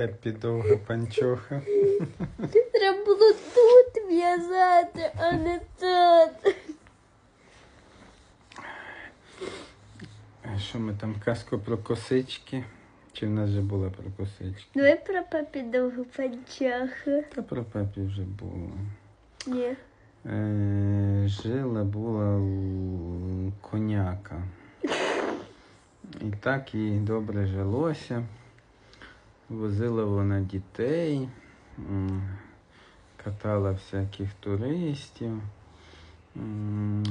Пеппі довга панчоха. Треба було тут в'язати, а не тут. А Що ми там казку про косички? Чи в нас вже була про косички? Давай про папі довгу панчоху. Та про Пеппі вже було. Ні. Е, жила була у коняка. І так їй добре жилося. Возила вона дітей, катала всяких туристів.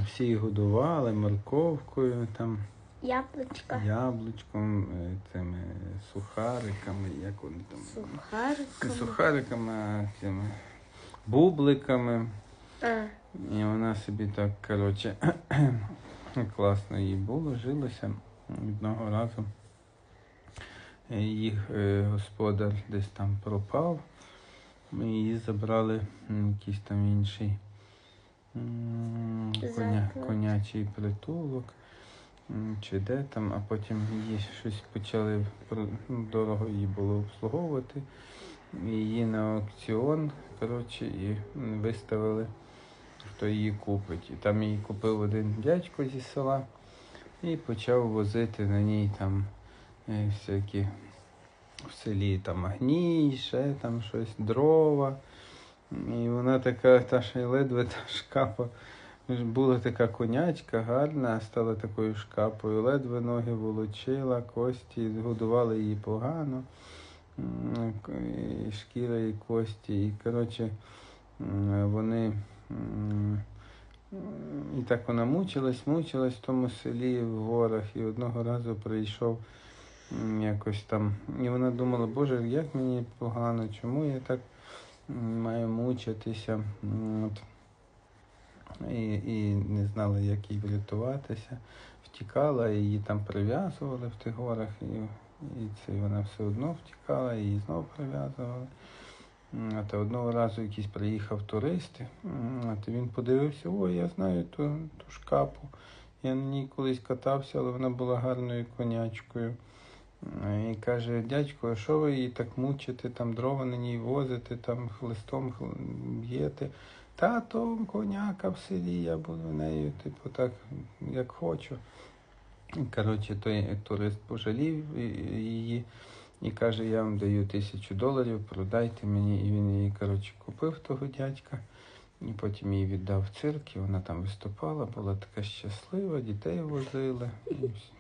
Всі їх годували морковкою, там, Яблучко. яблучком, е, цими сухариками, як вони там. Сухариками, а цими бубликами. А, І вона собі так, коротше, класно їй було, жилося. Одного разу їх е, господар десь там пропав. І її забрали якийсь там інший коня, конячий притулок. Чи де там, а потім її щось почали дорого її було обслуговувати. Її на аукціон, коротше, і виставили хто її купить. І там її купив один дядько зі села і почав возити на ній там е, всякі в селі там гній, ще там щось, дрова. І вона така, та ще й ледве та шкапа. Була така конячка гарна, стала такою шкапою, ледве ноги волочила, кості, годували її погано, і шкіра і кості. І коротше, вони І так вона мучилась, мучилась в тому селі в горах, і одного разу прийшов якось там. І вона думала, Боже, як мені погано, чому я так маю мучитися? От. І, і не знала, як їй врятуватися. Втікала, її там прив'язували в тих горах, і, і це вона все одно втікала, її знову прив'язували. М, А то одного разу якийсь приїхав турист, то він подивився, ой, я знаю ту, ту шкапу. Я на ній колись катався, але вона була гарною конячкою. І каже, дядько, а що ви її так мучите, там дрова на ній возите, там хлистом б'єте. Та то коняка в селі, я буду нею, типу, так, як хочу. Коротше, той турист пожалів її. І каже, я вам даю тисячу доларів, продайте мені. І він її, коротше, купив того дядька. І потім її віддав в цирк, і вона там виступала, була така щаслива, дітей возила. І, вс-